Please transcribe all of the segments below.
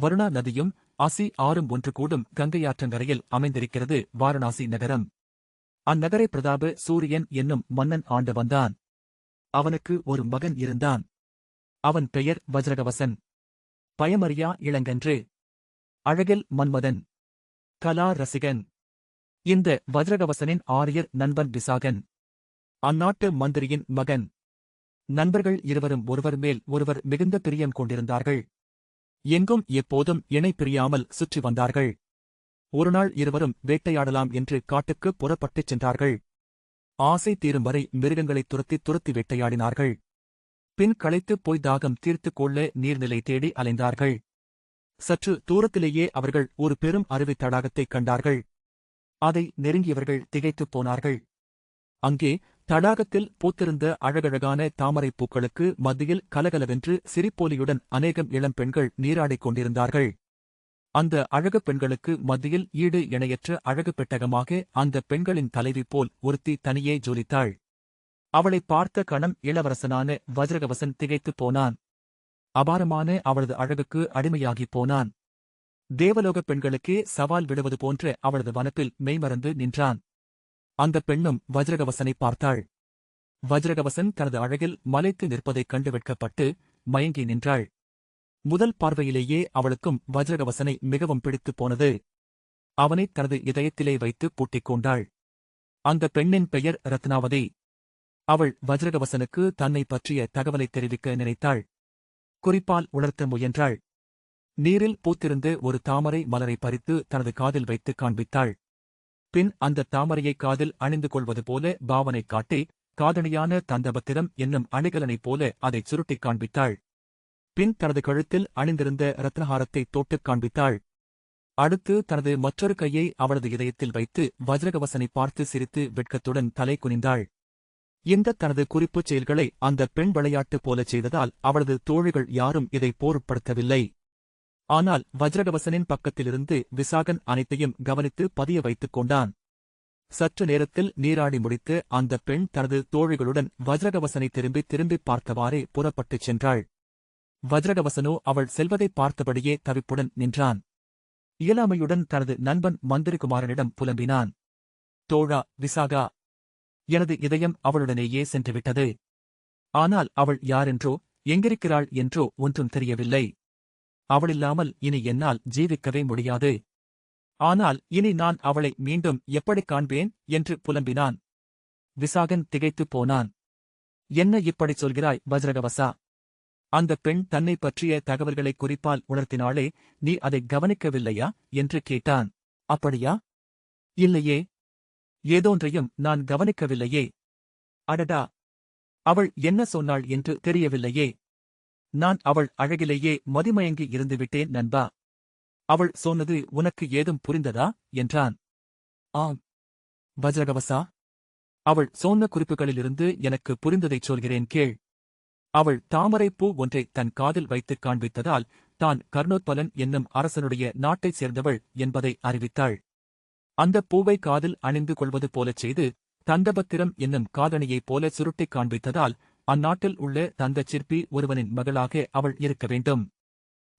வருணா நதியும் அசி ஆறும் ஒன்று கூடும் கங்கையாற்றங்கரையில் அமைந்திருக்கிறது வாரணாசி நகரம். அந்நகரை பிரதாப சூரியன் என்னும் மன்னன் ஆண்டு வந்தான். அவனுக்கு ஒரு மகன் இருந்தான். அவன் பெயர் வஜ்ரகவசன். பயமறியா இளங்கன்று. அழகில் மன்மதன். கலா ரசிகன். இந்த வஜ்ரகவசனின் ஆரியர் நண்பன் விசாகன். அந்நாட்டு மந்திரியின் மகன். நண்பர்கள் இருவரும் ஒருவர் மேல் ஒருவர் மிகுந்த பிரியம் கொண்டிருந்தார்கள். எங்கும் எப்போதும் இணை பிரியாமல் சுற்றி வந்தார்கள். ஒருநாள் இருவரும் வேட்டையாடலாம் என்று காட்டுக்கு புறப்பட்டுச் சென்றார்கள். ஆசை தீரும் வரை மிருகங்களைத் துரத்தி துரத்தி வேட்டையாடினார்கள். பின் களைத்துப் போய் தாகம் தீர்த்துக் கொள்ள நீர்நிலை தேடி அலைந்தார்கள். சற்று தூரத்திலேயே அவர்கள் ஒரு பெரும் அருவித் தடாகத்தைக் கண்டார்கள். அதை நெருங்கியவர்கள் திகைத்துப் போனார்கள். அங்கே தடாகத்தில் பூத்திருந்த அழகழகான தாமரைப் பூக்களுக்கு மத்தியில் கலகலவென்று சிரிப்போலியுடன் அநேகம் இளம் பெண்கள் நீராடிக் கொண்டிருந்தார்கள். அந்த அழகு பெண்களுக்கு மத்தியில் ஈடு இணையற்ற அழகு பெட்டகமாக அந்த பெண்களின் தலைவி போல் ஒருத்தி தனியே ஜொலித்தாள். அவளைப் பார்த்த கணம் இளவரசனான வஜ்ரகவசன் திகைத்துப் போனான். அபாரமான அவளது அழகுக்கு அடிமையாகிப் போனான். தேவலோகப் பெண்களுக்கே சவால் விடுவது போன்ற அவளது வனப்பில் மெய்மறந்து நின்றான். அந்தப் பெண்ணும் வஜ்ரகவசனை பார்த்தாள். வஜ்ரகவசன் தனது அழகில் மலைத்து நிற்பதைக் கண்டு வெட்கப்பட்டு மயங்கி நின்றாள். முதல் பார்வையிலேயே அவளுக்கும் வஜ்ரகவசனை மிகவும் பிடித்துப் போனது. அவனைத் தனது இதயத்திலே வைத்து பூட்டிக் கொண்டாள். அந்த பெண்ணின் பெயர் ரத்னாவதி. அவள் வஜ்ரகவசனுக்கு தன்னை பற்றிய தகவலை தெரிவிக்க நினைத்தாள். குறிப்பால் உணர்த்த முயன்றாள். நீரில் பூத்திருந்து ஒரு தாமரை மலரை பறித்து தனது காதில் வைத்து காண்பித்தாள். பின் அந்த தாமரையை காதில் அணிந்து கொள்வது போல பாவனை காட்டி காதணியான தந்தபத்திரம் என்னும் அணிகலனைப் போல அதைச் சுருட்டிக் காண்பித்தாள். பின் தனது கழுத்தில் அணிந்திருந்த ரத்னஹாரத்தை தொட்டுக் காண்பித்தாள். அடுத்து தனது மற்றொரு கையை அவளது இதயத்தில் வைத்து வஜ்ரகவசனை பார்த்து சிரித்து வெட்கத்துடன் தலை குனிந்தாள். இந்த தனது குறிப்புச் செயல்களை அந்த பெண் விளையாட்டு போலச் செய்ததால் அவளது தோழிகள் யாரும் இதை போருட்படுத்தவில்லை ஆனால் வஜ்ரகவசனின் பக்கத்திலிருந்து விசாகன் அனைத்தையும் கவனித்து பதிய வைத்துக் கொண்டான். சற்று நேரத்தில் நீராடி முடித்து அந்த பெண் தனது தோழிகளுடன் வஜ்ரகவசனை திரும்பி திரும்பிப் பார்த்தவாறே புறப்பட்டுச் சென்றாள். வஜ்ரகவசனோ அவள் செல்வதைப் பார்த்தபடியே தவிப்புடன் நின்றான். இயலாமையுடன் தனது நண்பன் மந்திரிகுமாரனிடம் புலம்பினான். தோழா விசாகா எனது இதயம் அவளுடனேயே சென்றுவிட்டது. ஆனால் அவள் யாரென்றோ எங்கிருக்கிறாள் என்றோ ஒன்றும் தெரியவில்லை. அவளில்லாமல் இனி என்னால் ஜீவிக்கவே முடியாது. ஆனால் இனி நான் அவளை மீண்டும் எப்படிக் காண்பேன்? என்று புலம்பினான். விசாகன் திகைத்துப் போனான். என்ன இப்படிச் சொல்கிறாய் வஜ்ரகவசா? அந்த பெண் தன்னை பற்றிய தகவல்களை குறிப்பால் உணர்த்தினாளே நீ அதை கவனிக்கவில்லையா? என்று கேட்டான். அப்படியா? இல்லையே. ஏதோன்றையும் நான் கவனிக்கவில்லையே. அடடா. அவள் என்ன சொன்னாள் என்று தெரியவில்லையே. நான் அவள் அழகிலேயே மதிமயங்கி இருந்துவிட்டேன் நண்பா. அவள் சொன்னது உனக்கு ஏதும் புரிந்ததா? என்றான். ஆம். வஜ்ரகவசா. அவள் சொன்ன குறிப்புகளிலிருந்து எனக்கு புரிந்ததைச் சொல்கிறேன் கேள். அவள் தாமரைப்பூ ஒன்றை தன் காதில் வைத்துக் காண்பித்ததால் தான் கர்ணோத்பலன் என்னும் அரசனுடைய நாட்டைச் சேர்ந்தவள் என்பதை அறிவித்தாள். அந்தப் பூவை காதில் அணிந்து கொள்வது போலச் செய்து தந்தபத்திரம் என்னும் காதணியைப் போல சுருட்டிக் காண்பித்ததால் அந்நாட்டில் உள்ள தந்தச் சிற்பி ஒருவனின் மகளாக அவள் இருக்க வேண்டும்.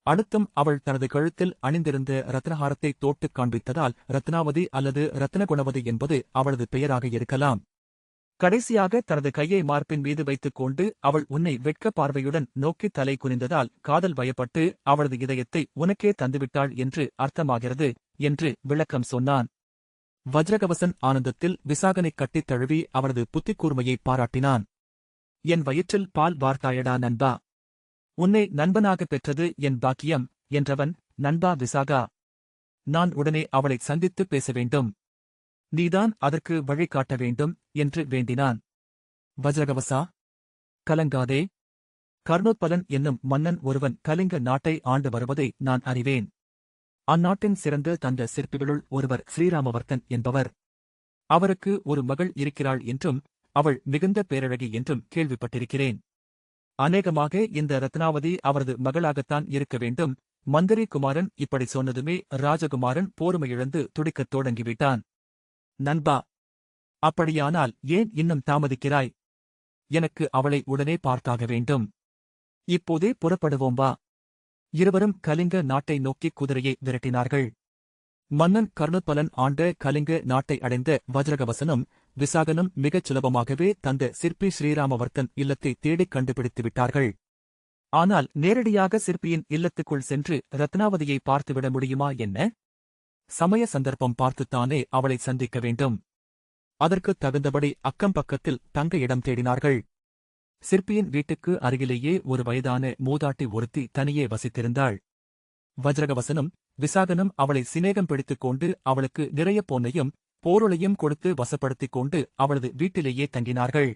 அடுத்தும் அவள் தனது கழுத்தில் அணிந்திருந்த ரத்னஹாரத்தை தோட்டுக் காண்பித்ததால் ரத்னாவதி அல்லது ரத்னகுணவதி என்பது அவளது பெயராக இருக்கலாம். கடைசியாக தனது கையை மார்பின் மீது வைத்துக் கொண்டு அவள் உன்னை வெட்க பார்வையுடன் நோக்கி தலை குனிந்ததால் காதல் பயப்பட்டு அவளது இதயத்தை உனக்கே தந்துவிட்டாள் என்று அர்த்தமாகிறது என்று விளக்கம் சொன்னான். வஜ்ரகவசன் ஆனந்தத்தில் விசாகனைக் கட்டித் தழுவி அவரது புத்திக்கூர்மையை பாராட்டினான். என் வயிற்றில் பால் வார்த்தாயடா நண்பா. உன்னை நண்பனாகப் பெற்றது என் பாக்கியம் என்றவன் நண்பா விசாகா. நான் உடனே அவளை சந்தித்து பேச வேண்டும். நீதான் அதற்கு வழி காட்ட வேண்டும் என்று வேண்டினான். வஜ்ரகவசா. கலங்காதே. கர்ணோத்பலன் என்னும் மன்னன் ஒருவன் கலிங்க நாட்டை ஆண்டு வருவதை நான் அறிவேன். அந்நாட்டின் சிறந்த தந்த சிற்பிகளுள் ஒருவர் ஸ்ரீராமவர்த்தன் என்பவர். அவருக்கு ஒரு மகள் இருக்கிறாள் என்றும் அவள் மிகுந்த பேரழகி என்றும் கேள்விப்பட்டிருக்கிறேன். அநேகமாக இந்த ரத்னாவதி அவரது மகளாகத்தான் இருக்க வேண்டும். மந்திரி குமாரன் இப்படி சொன்னதுமே ராஜகுமாரன் போர்மையிழந்து துடிக்கத் தொடங்கிவிட்டான். நண்பா அப்படியானால் ஏன் இன்னும் தாமதிக்கிறாய்? எனக்கு அவளை உடனே பார்த்தாக வேண்டும். இப்போதே புறப்படுவோம் வா. இருவரும் கலிங்க நாட்டை நோக்கி குதிரையை விரட்டினார்கள். மன்னன் கர்ணுபலன் ஆண்ட கலிங்க நாட்டை அடைந்த வஜ்ரகவசனும் விசாகனும் மிகச் சுலபமாகவே தந்த சிற்பி ஸ்ரீராமவர்த்தன் இல்லத்தை தேடிக் கண்டுபிடித்து விட்டார்கள். ஆனால் நேரடியாக சிற்பியின் இல்லத்துக்குள் சென்று ரத்னாவதியை பார்த்துவிட முடியுமா என்ன? சமய சந்தர்ப்பம் பார்த்துத்தானே அவளை சந்திக்க வேண்டும். அதற்குத் தகுந்தபடி அக்கம் பக்கத்தில் தங்க இடம் தேடினார்கள். சிற்பியின் வீட்டுக்கு அருகிலேயே ஒரு வயதான மூதாட்டி ஒருத்தி தனியே வசித்திருந்தாள். வஜ்ரகவசனம் விசாகனும் அவளை சிநேகம் பிடித்துக் கொண்டு அவளுக்கு நிறைய பொன்னையும் போருளையும் கொடுத்து வசப்படுத்திக் கொண்டு அவளது வீட்டிலேயே தங்கினார்கள்.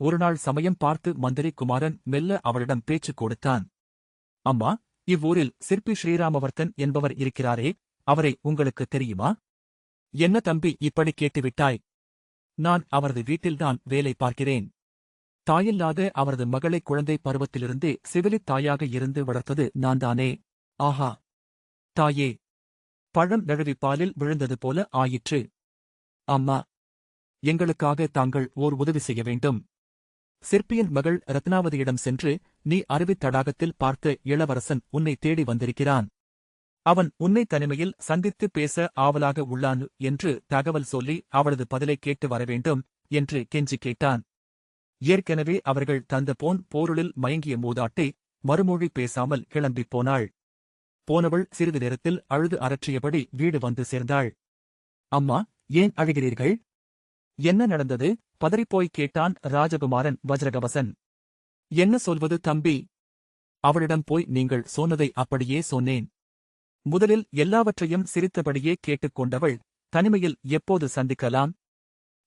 ஒருநாள் சமயம் பார்த்து மந்திரி குமாரன் மெல்ல அவளிடம் பேச்சு கொடுத்தான். அம்மா இவ்வூரில் சிற்பி ஸ்ரீராமவர்த்தன் என்பவர் இருக்கிறாரே அவரை உங்களுக்கு தெரியுமா? என்ன தம்பி இப்படி கேட்டுவிட்டாய்? நான் அவரது வீட்டில்தான் வேலை பார்க்கிறேன். தாயில்லாத அவரது மகளை குழந்தை பருவத்திலிருந்தே சிவிலித் தாயாக இருந்து வளர்த்தது நான்தானே. ஆஹா! தாயே பழம் நழுவி பாலில் விழுந்தது போல ஆயிற்று. அம்மா எங்களுக்காக தாங்கள் ஓர் உதவி செய்ய வேண்டும். சிற்பியின் மகள் ரத்னாவதியிடம் சென்று நீ அருவித் தடாகத்தில் பார்த்த இளவரசன் உன்னை தேடி வந்திருக்கிறான். அவன் உன்னை தனிமையில் சந்தித்து பேச ஆவலாக உள்ளான் என்று தகவல் சொல்லி அவளது பதிலை கேட்டு வரவேண்டும் என்று கெஞ்சி கேட்டான். ஏற்கனவே அவர்கள் தந்த போன் போருளில் மயங்கிய மூதாட்டை மறுமொழி பேசாமல் கிளம்பிப் போனாள். போனவள் சிறிது நேரத்தில் அழுது அரற்றியபடி வீடு வந்து சேர்ந்தாள். அம்மா ஏன் அழுகிறீர்கள்? என்ன நடந்தது? பதறிப்போய் கேட்டான் ராஜகுமாரன் வஜ்ரகவசன். என்ன சொல்வது தம்பி? அவளிடம் போய் நீங்கள் சொன்னதை அப்படியே சொன்னேன். முதலில் எல்லாவற்றையும் சிரித்தபடியே கேட்டுக்கொண்டவள் தனிமையில் எப்போது சந்திக்கலாம்?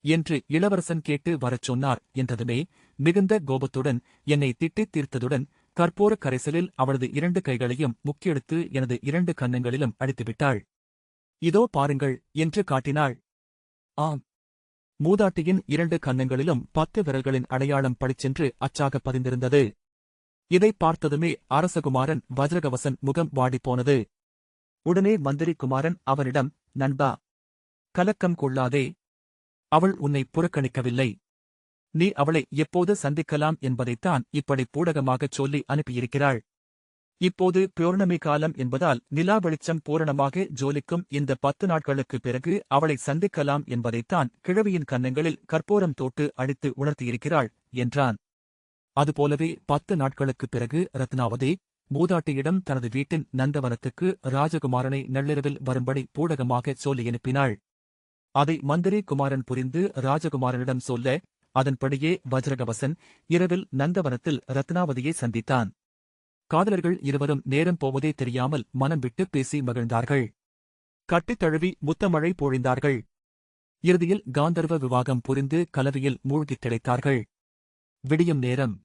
என்று இளவரசன் கேட்டு வரச் சொன்னார் என்றதுமே மிகுந்த கோபத்துடன் என்னை திட்டித் தீர்த்ததுடன் கற்பூர கரைசலில் அவளது இரண்டு கைகளையும் முக்கியெடுத்து எனது இரண்டு கன்னங்களிலும் அடித்துவிட்டாள். இதோ பாருங்கள் என்று காட்டினாள். ஆம். மூதாட்டியின் இரண்டு கன்னங்களிலும் பத்து விரல்களின் அடையாளம் படிச்சென்று அச்சாக பதிந்திருந்தது. இதை பார்த்ததுமே அரசகுமாரன் வஜ்ரகவசன் முகம் வாடிப்போனது. உடனே மந்திரி குமாரன் அவனிடம் நண்பா கலக்கம் கொள்ளாதே. அவள் உன்னை புறக்கணிக்கவில்லை. நீ அவளை எப்போது சந்திக்கலாம் என்பதைத்தான் இப்படி பூடகமாகச் சொல்லி அனுப்பியிருக்கிறாள். இப்போது பௌர்ணமி காலம் என்பதால் நிலா வெளிச்சம் பூரணமாக ஜோலிக்கும் இந்த பத்து நாட்களுக்குப் பிறகு அவளை சந்திக்கலாம் என்பதைத்தான் கிழவியின் கன்னங்களில் கற்பூரம் தோட்டு அழித்து உணர்த்தியிருக்கிறாள் என்றான். அதுபோலவே பத்து நாட்களுக்குப் பிறகு ரத்னாவதி மூதாட்டியிடம் தனது வீட்டின் நந்தவனத்துக்கு ராஜகுமாரனை நள்ளிரவில் வரும்படி பூடகமாகச் சொல்லி அனுப்பினாள். அதை மந்திரி குமாரன் புரிந்து ராஜகுமாரனிடம் சொல்ல அதன்படியே வஜ்ரகவசன் இரவில் நந்தவனத்தில் ரத்னாவதியை சந்தித்தான். காதலர்கள் இருவரும் நேரம் போவதே தெரியாமல் மனம் விட்டு பேசி மகிழ்ந்தார்கள். கட்டித் தழுவி முத்தமழை பொழிந்தார்கள். இறுதியில் காந்தர்வ விவாகம் புரிந்து கலவியில் மூழ்கித் திளைத்தார்கள். விடியும் நேரம்.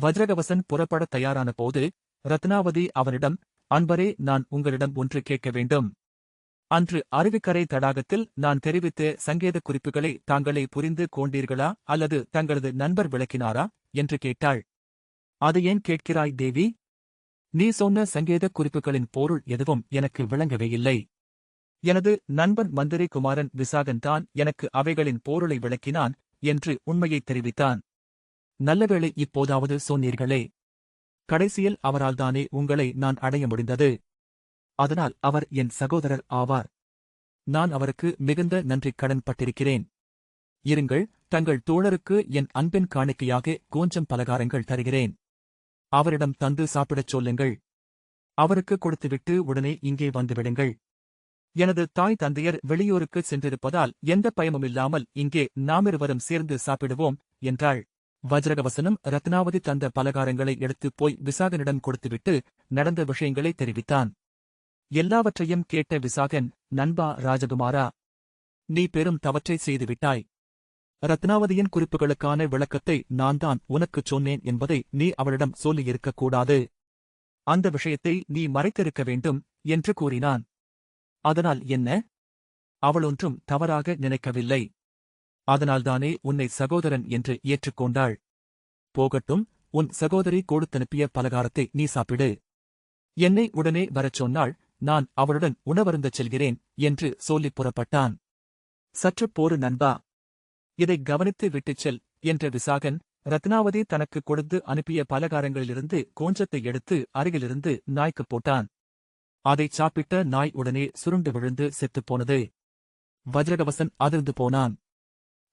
வஜ்ரகவசன் புறப்படத் தயாரான போது ரத்னாவதி அவனிடம் அன்பரே நான் உங்களிடம் ஒன்று கேட்க வேண்டும். அன்று அருவிக்கரை தடாகத்தில் நான் தெரிவித்த சங்கேத குறிப்புகளை தாங்களே புரிந்து கொண்டீர்களா அல்லது தங்களது நண்பர் விளக்கினாரா? என்று கேட்டாள். அது ஏன் கேட்கிறாய் தேவி? நீ சொன்ன சங்கேத குறிப்புகளின் பொருள் எதுவும் எனக்கு விளங்கவே இல்லை. எனது நண்பன் மந்திரி குமாரன் விசாகன் தான் எனக்கு அவைகளின் பொருளை விளக்கினான் என்று உண்மையை தெரிவித்தான். நல்லவேளை இப்போதாவது சொன்னீர்களே. கடைசியில் அவரால்தானே உங்களை நான் அடைய முடிந்தது. அதனால் அவர் என் சகோதரர் ஆவார். நான் அவருக்கு மிகுந்த நன்றி கடன் பட்டிருக்கிறேன் இருங்கள் தங்கள் தோழருக்கு என் அன்பின் காணிக்கையாக கோஞ்சம் பலகாரங்கள் தருகிறேன். அவரிடம் தந்து சாப்பிடச் சொல்லுங்கள். அவருக்கு கொடுத்துவிட்டு உடனே இங்கே வந்துவிடுங்கள் எனது தாய் தந்தையர் வெளியூருக்கு சென்றிருப்பதால் எந்த பயமுமில்லாமல் இங்கே நாமிருவரும் சேர்ந்து சாப்பிடுவோம் என்றாள். வஜ்ரகவசனம் ரத்னாவதி தந்த பலகாரங்களை எடுத்துப் போய் விசாகனிடம் கொடுத்துவிட்டு நடந்த விஷயங்களை தெரிவித்தான். எல்லாவற்றையும் கேட்ட விசாகன் நண்பா ராஜகுமாரா நீ பெரும் தவற்றை செய்துவிட்டாய். ரத்னாவதியின் குறிப்புகளுக்கான விளக்கத்தை நான் தான் உனக்குச் சொன்னேன் என்பதை நீ அவளிடம் சொல்லியிருக்கக் கூடாது அந்த விஷயத்தை நீ மறைத்திருக்க வேண்டும் என்று கூறினான். அதனால் என்ன? அவளொன்றும் தவறாக நினைக்கவில்லை. அதனால்தானே உன்னை சகோதரன் என்று ஏற்றுக்கொண்டாள். போகட்டும் உன் சகோதரி கொடுத்தனுப்பிய பலகாரத்தை நீ சாப்பிடு. என்னை உடனே வரச் சொன்னாள். நான் அவளுடன் உணவருந்தச் செல்கிறேன் என்று சொல்லிப் புறப்பட்டான். சற்றுப் போரு நண்பா. இதை கவனித்து விட்டுச் செல் என்ற விசாகன் ரத்னாவதி தனக்கு கொடுத்து அனுப்பிய பலகாரங்களிலிருந்து கோஞ்சத்தை எடுத்து அருகிலிருந்து நாய்க்குப் போட்டான். அதைச் சாப்பிட்ட நாய் உடனே சுருண்டு விழுந்து செத்துப் போனது. வஜ்ரகவசன் அதிர்ந்து போனான்.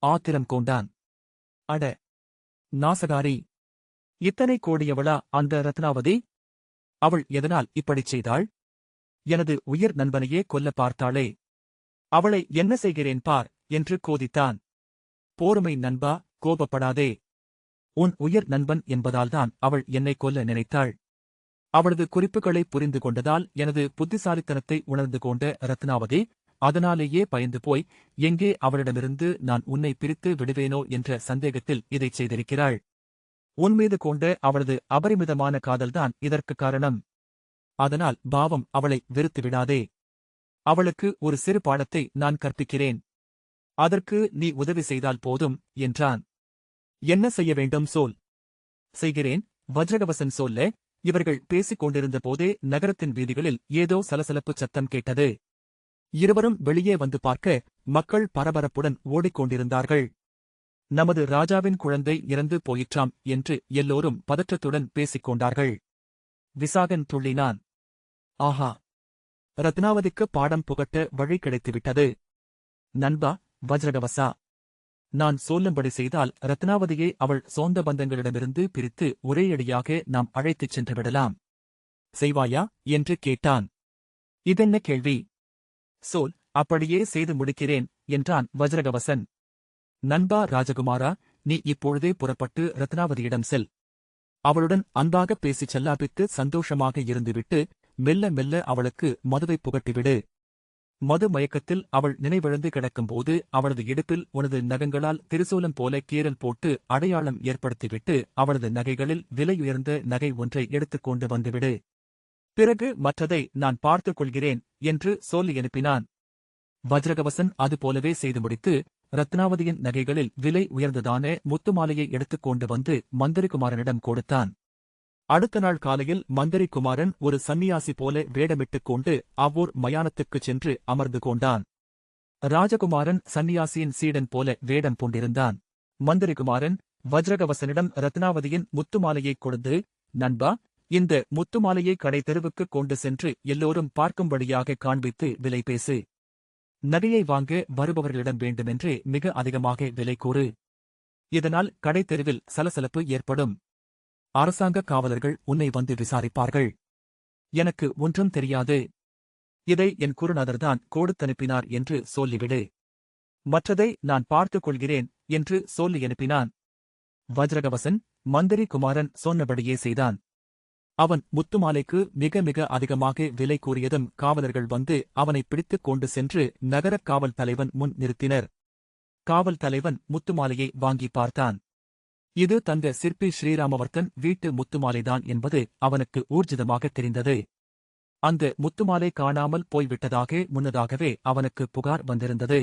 ஆத்திரம் கொண்டான். அட! நாசகாரி! இத்தனை கோடியவளா அந்த ரத்னாவதி? அவள் எதனால் இப்படிச் செய்தாள்? எனது உயிர் நண்பனையே கொல்ல பார்த்தாளே. அவளை என்ன செய்கிறேன் பார்? என்று கோதித்தான். போருமை நண்பா கோபப்படாதே. உன் உயிர் நண்பன் என்பதால்தான் அவள் என்னை கொல்ல நினைத்தாள். அவளது குறிப்புகளை புரிந்து கொண்டதால் எனது புத்திசாலித்தனத்தை உணர்ந்து கொண்ட ரத்னாவதி அதனாலேயே பயந்து போய் எங்கே அவளிடமிருந்து நான் உன்னை பிரித்து விடுவேனோ என்ற சந்தேகத்தில் இதைச் செய்திருக்கிறாள். உன்மீது கொண்ட அவளது அபரிமிதமான காதல்தான் இதற்கு காரணம். அதனால் பாவம் அவளை வெறுத்து விடாதே. அவளுக்கு ஒரு சிறு பாடத்தை நான் கற்பிக்கிறேன். அதற்கு நீ உதவி செய்தால் போதும் என்றான். என்ன செய்ய வேண்டும் சோல். செய்கிறேன் வஜ்ரகவசன் சொல்ல இவர்கள் பேசிக் கொண்டிருந்த போதே நகரத்தின் வீதிகளில் ஏதோ சலசலப்புச் சத்தம் கேட்டது. இருவரும் வெளியே வந்து பார்க்க மக்கள் பரபரப்புடன் ஓடிக்கொண்டிருந்தார்கள். நமது ராஜாவின் குழந்தை இறந்து போயிற்றாம் என்று எல்லோரும் பதற்றத்துடன் பேசிக் கொண்டார்கள். விசாகன் துள்ளினான். ஆஹா. ரத்னாவதிக்கு பாடம் புகட்ட வழி கிடைத்துவிட்டது. நண்பா வஜ்ரகவசா. நான் சொல்லும்படி செய்தால் ரத்னாவதியை அவள் சொந்த பந்தங்களிடமிருந்து பிரித்து ஒரேயடியாக நாம் அழைத்துச் சென்று விடலாம். செய்வாயா? என்று கேட்டான். இதென்ன கேள்வி? சோல் அப்படியே செய்து முடிக்கிறேன் என்றான் வஜ்ரகவசன். நண்பா ராஜகுமாரா நீ இப்பொழுதே புறப்பட்டு ரத்னாவதியிடம் செல். அவளுடன் அன்பாக பேசிச் செல்லாபித்து சந்தோஷமாக இருந்துவிட்டு மெல்ல மெல்ல அவளுக்கு மதுவை புகட்டிவிடு. மது மயக்கத்தில் அவள் நினைவிழந்து கிடக்கும்போது அவளது இடுப்பில் உனது நகங்களால் திருசூலம் போல கீறல் போட்டு அடையாளம் ஏற்படுத்திவிட்டு அவளது நகைகளில் விலையுயர்ந்த நகை ஒன்றை எடுத்துக்கொண்டு வந்துவிடு. பிறகு மற்றதை நான் பார்த்துக் கொள்கிறேன் என்று சொல்லி அனுப்பினான் வஜ்ரகவசன் அதுபோலவே செய்து முடித்து ரத்னாவதியின் நகைகளில் விலை உயர்ந்ததான முத்துமாலையை எடுத்துக்கொண்டு வந்து மந்திரிகுமாரனிடம் கொடுத்தான். அடுத்த நாள் காலையில் மந்திரிகுமாரன் ஒரு சந்நியாசி போல வேடமிட்டுக் கொண்டு அவ்வூர் மயானத்துக்குச் சென்று அமர்ந்து கொண்டான். ராஜகுமாரன் சந்நியாசியின் சீடன் போல வேடம் பூண்டிருந்தான். மந்திரிகுமாரன் வஜ்ரகவசனிடம் ரத்னாவதியின் முத்துமாலையைக் கொடுத்து நண்பா இந்த முத்துமாலையை கடை தெருவுக்கு கொண்டு சென்று எல்லோரும் பார்க்கும்படியாக காண்பித்து விலை பேசு. நகையை வாங்க வருபவர்களிடம் வேண்டுமென்று மிக அதிகமாக விலை கூறு. இதனால் கடை தெருவில் சலசலப்பு ஏற்படும். அரசாங்க காவலர்கள் உன்னை வந்து விசாரிப்பார்கள். எனக்கு ஒன்றும் தெரியாது. இதை என் குருநாதர்தான் கோடுத்தனுப்பினார் என்று சொல்லிவிடு. மற்றதை நான் பார்த்துக் கொள்கிறேன் என்று சொல்லி அனுப்பினான். வஜ்ரகவசன் மந்திரி குமாரன் சொன்னபடியே செய்தான். அவன் முத்துமாலைக்கு மிக மிக அதிகமாக விலை கூறியதும் காவலர்கள் வந்து அவனை பிடித்துக் கொண்டு சென்று நகரக் காவல் தலைவன் முன் நிறுத்தினர். காவல் தலைவன் முத்துமாலையை வாங்கி பார்த்தான். இது தந்த சிற்பி ஸ்ரீராமவர்த்தன் வீட்டு முத்துமாலைதான் என்பது அவனுக்கு ஊர்ஜிதமாக தெரிந்தது. அந்த முத்துமாலை காணாமல் போய்விட்டதாக முன்னதாகவே அவனுக்கு புகார் வந்திருந்தது.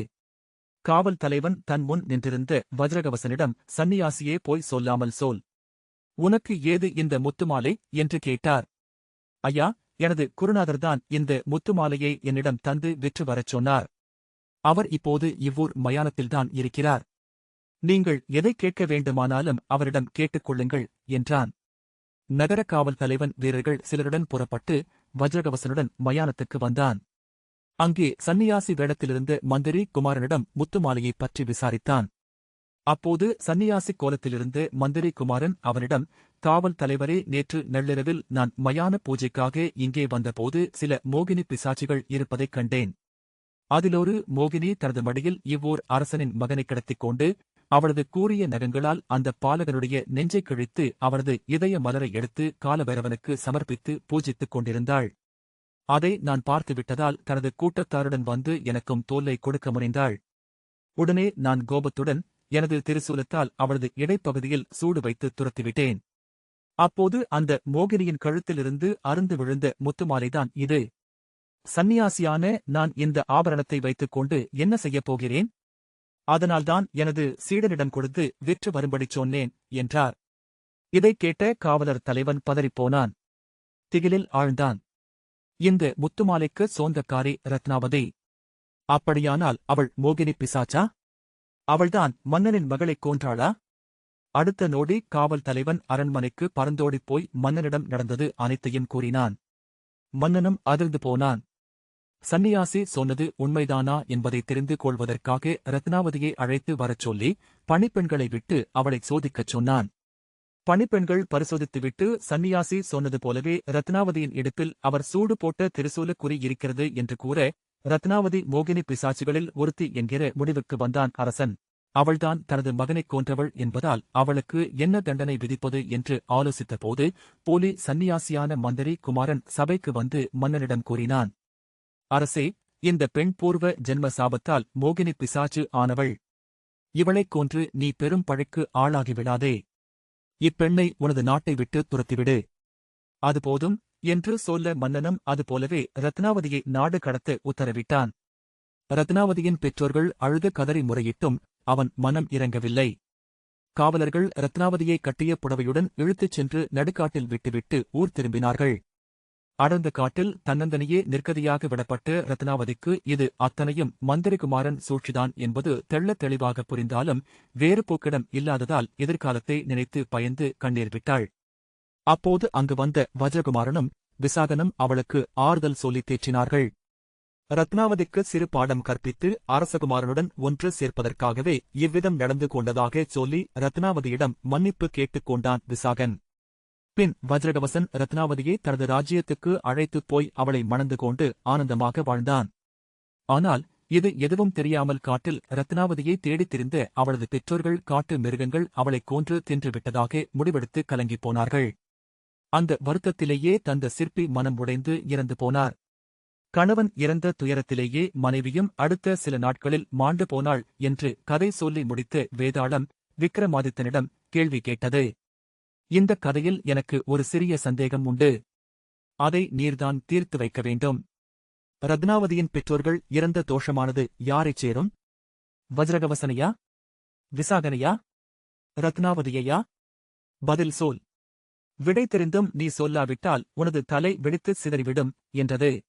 காவல் தலைவன் தன் முன் நின்றிருந்த வஜ்ரகவசனிடம் சன்னியாசியே போய் சொல்லாமல் சொல். உனக்கு ஏது இந்த முத்துமாலை? என்று கேட்டார். ஐயா எனது குருநாதர்தான் இந்த முத்துமாலையை என்னிடம் தந்து விற்று வரச் சொன்னார். அவர் இப்போது இவ்வூர் மயானத்தில்தான் இருக்கிறார். நீங்கள் எதை கேட்க வேண்டுமானாலும் அவரிடம் கேட்டுக்கொள்ளுங்கள் என்றான். நகர காவல் தலைவன் வீரர்கள் சிலருடன் புறப்பட்டு வஜ்ரகவசனுடன் மயானத்துக்கு வந்தான். அங்கே சந்நியாசி வேடத்திலிருந்து மந்திரி குமாரனிடம் முத்துமாலையைப் பற்றி விசாரித்தான். அப்போது சன்னியாசி கோலத்திலிருந்து மந்திரி குமாரன் அவனிடம் காவல் தலைவரே நேற்று நள்ளிரவில் நான் மயான பூஜைக்காக இங்கே வந்தபோது சில மோகினி பிசாச்சிகள் இருப்பதைக் கண்டேன். அதிலொரு மோகினி தனது மடியில் இவ்வூர் அரசனின் மகனைக் கடத்திக் கொண்டு அவளது கூறிய நகங்களால் அந்த பாலகனுடைய நெஞ்சைக் கிழித்து அவனது இதய மலரை எடுத்து காலபைரவனுக்கு சமர்ப்பித்து பூஜித்துக் கொண்டிருந்தாள். அதை நான் பார்த்துவிட்டதால் தனது கூட்டத்தாருடன் வந்து எனக்கும் தோல்லை கொடுக்க முனைந்தாள். உடனே நான் கோபத்துடன் எனது திருசூலத்தால் அவளது இடைப்பகுதியில் சூடு வைத்து துரத்திவிட்டேன். அப்போது அந்த மோகினியின் கழுத்திலிருந்து அருந்து விழுந்த முத்துமாலைதான் இது. சந்நியாசியான நான் இந்த ஆபரணத்தை வைத்துக்கொண்டு என்ன செய்யப் போகிறேன்? அதனால்தான் எனது சீடனிடம் கொடுத்து விற்று வரும்படி சொன்னேன் என்றார். இதைக் கேட்ட காவலர் தலைவன் பதறிப்போனான். திகிலில் ஆழ்ந்தான். இந்த முத்துமாலைக்கு சோந்தக்காரி ரத்னாவதி. அப்படியானால் அவள் மோகினி பிசாச்சா? அவள்தான் மன்னனின் மகளைக் கோன்றாளா? அடுத்த நொடி காவல் தலைவன் அரண்மனைக்கு பறந்தோடிப் போய் மன்னனிடம் நடந்தது அனைத்தையும் கூறினான். மன்னனும் அதிர்ந்து போனான். சன்னியாசி சொன்னது உண்மைதானா என்பதை தெரிந்து கொள்வதற்காக ரத்னாவதியை அழைத்து வரச் சொல்லி பணிப்பெண்களை விட்டு அவளை சோதிக்கச் சொன்னான். பணிப்பெண்கள் பரிசோதித்துவிட்டு சன்னியாசி சொன்னது போலவே ரத்னாவதியின் இடுப்பில் அவர் சூடு போட்ட திருசூல குறி இருக்கிறது என்று கூற ரத்னாவதி மோகினி பிசாச்சுகளில் ஒருத்தி என்கிற முடிவுக்கு வந்தான் அரசன். அவள்தான் தனது மகனைக் கொன்றவள் என்பதால் அவளுக்கு என்ன தண்டனை விதிப்பது என்று ஆலோசித்தபோது போலி சன்னியாசியான மந்திரி குமாரன் சபைக்கு வந்து மன்னனிடம் கூறினான். அரசே இந்த பெண் பூர்வ ஜென்ம சாபத்தால் மோகினி பிசாச்சு ஆனவள். இவளைக் கொன்று நீ பெரும் பழைக்கு ஆளாகிவிடாதே இப்பெண்ணை உனது நாட்டை விட்டு துரத்திவிடு. அது போதும் என்று சொல்ல மன்னனும் அதுபோலவே ரத்னாவதியை நாடு கடத்த உத்தரவிட்டான். ரத்னாவதியின் பெற்றோர்கள் அழுத கதறி முறையிட்டும் அவன் மனம் இறங்கவில்லை. காவலர்கள் ரத்னாவதியை கட்டிய புடவையுடன் இழுத்துச் சென்று நடுக்காட்டில் விட்டுவிட்டு ஊர் திரும்பினார்கள். அடர்ந்த காட்டில் தன்னந்தனையே நிற்கதியாக விடப்பட்ட ரத்னாவதிக்கு இது அத்தனையும் மந்திரிகுமாரன் சூழ்ச்சிதான் என்பது தெள்ளத் தெளிவாக புரிந்தாலும் வேறு போக்கிடம் இல்லாததால் எதிர்காலத்தை நினைத்து பயந்து கண்ணீர் விட்டாள். அப்போது அங்கு வந்த வஜ்ரகுமாரனும் விசாகனும் அவளுக்கு ஆறுதல் சொல்லித் தேற்றினார்கள். ரத்னாவதிக்கு சிறு பாடம் கற்பித்து அரசகுமாரனுடன் ஒன்று சேர்ப்பதற்காகவே இவ்விதம் நடந்து கொண்டதாகச் சொல்லி ரத்னாவதியிடம் மன்னிப்பு கேட்டுக் கொண்டான் விசாகன். பின் வஜ்ரகவசன் ரத்னாவதியை தனது ராஜ்யத்துக்கு அழைத்துப் போய் அவளை மணந்து கொண்டு ஆனந்தமாக வாழ்ந்தான். ஆனால் இது எதுவும் தெரியாமல் காட்டில் ரத்னாவதியை தேடித் திரிந்த அவளது பெற்றோர்கள் காட்டு மிருகங்கள் அவளைக் கொன்று தின்றுவிட்டதாக முடிவெடுத்து கலங்கிப் போனார்கள். அந்த வருத்தத்திலேயே தந்த சிற்பி மனம் உடைந்து இறந்து போனார். கணவன் இறந்த துயரத்திலேயே மனைவியும் அடுத்த சில நாட்களில் மாண்டு போனாள் என்று கதை சொல்லி முடித்து வேதாளம் விக்ரமாதித்தனிடம் கேள்வி கேட்டது. இந்த கதையில் எனக்கு ஒரு சிறிய சந்தேகம் உண்டு. அதை நீர்தான் தீர்த்து வைக்க வேண்டும். ரத்னாவதியின் பெற்றோர்கள் இறந்த தோஷமானது யாரைச் சேரும்? வஜ்ரகவசனையா? விசாகனையா? ரத்னாவதியையா? பதில் சொல். விடை தெரிந்தும் நீ சொல்லாவிட்டால் உனது தலை வெடித்து சிதறிவிடும் என்றது.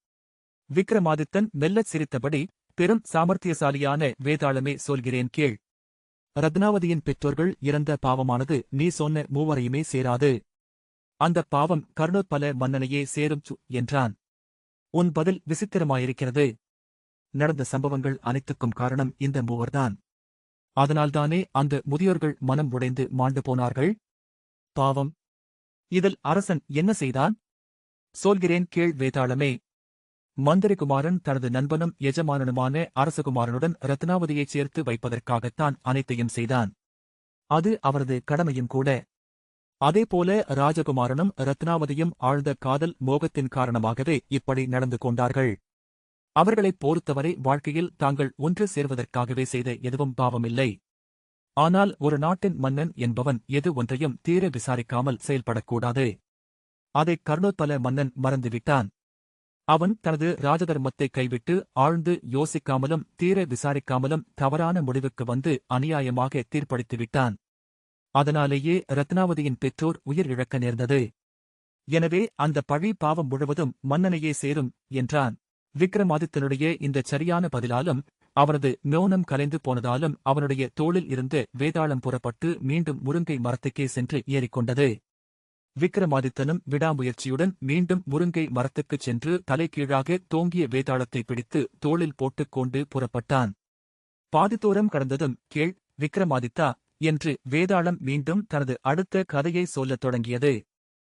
விக்ரமாதித்தன் மெல்லச் சிரித்தபடி பெரும் சாமர்த்தியசாலியான வேதாளமே சொல்கிறேன் கீழ் ரத்னாவதியின் பெற்றோர்கள் இறந்த பாவமானது நீ சொன்ன மூவரையுமே சேராது. அந்த பாவம் கருணோத்பல மன்னனையே சேரும் சு என்றான். உன் பதில் விசித்திரமாயிருக்கிறது. நடந்த சம்பவங்கள் அனைத்துக்கும் காரணம் இந்த மூவர்தான். அதனால்தானே அந்த முதியோர்கள் மனம் உடைந்து மாண்டு போனார்கள்? பாவம். இதில் அரசன் என்ன செய்தான்? சொல்கிறேன் கேள் வேதாளமே. மந்திரிகுமாரன் தனது நண்பனும் எஜமானனுமான அரசகுமாரனுடன் ரத்னாவதியைச் சேர்த்து வைப்பதற்காகத்தான் அனைத்தையும் செய்தான். அது அவரது கடமையும் கூட. அதேபோல ராஜகுமாரனும் ரத்னாவதியும் ஆழ்ந்த காதல் மோகத்தின் காரணமாகவே இப்படி நடந்து கொண்டார்கள். அவர்களைப் பொறுத்தவரை வாழ்க்கையில் தாங்கள் ஒன்று சேர்வதற்காகவே செய்த எதுவும் பாவமில்லை. ஆனால் ஒரு நாட்டின் மன்னன் என்பவன் எது ஒன்றையும் தீர விசாரிக்காமல் செயல்படக்கூடாது. அதை கர்ணோத்பல மன்னன் மறந்துவிட்டான். அவன் தனது ராஜதர்மத்தை கைவிட்டு ஆழ்ந்து யோசிக்காமலும் தீர விசாரிக்காமலும் தவறான முடிவுக்கு வந்து அநியாயமாக தீர்ப்பளித்துவிட்டான். அதனாலேயே ரத்னாவதியின் பெற்றோர் உயிர் இழக்க நேர்ந்தது. எனவே அந்த பழி பாவம் முழுவதும் மன்னனையே சேரும் என்றான். விக்ரமாதித்தனுடைய இந்த சரியான பதிலாலும் அவனது மௌனம் கலைந்து போனதாலும் அவனுடைய தோளில் இருந்து வேதாளம் புறப்பட்டு மீண்டும் முருங்கை மரத்துக்கே சென்று ஏறிக்கொண்டது. விக்ரமாதித்தனும் விடாமுயற்சியுடன் மீண்டும் முருங்கை மரத்துக்குச் சென்று தலைகீழாக தோங்கிய வேதாளத்தை பிடித்து தோளில் போட்டுக் கொண்டு புறப்பட்டான். பாதித்தோரம் கடந்ததும் கேள் விக்ரமாதித்தா என்று வேதாளம் மீண்டும் தனது அடுத்த கதையை சொல்லத் தொடங்கியது.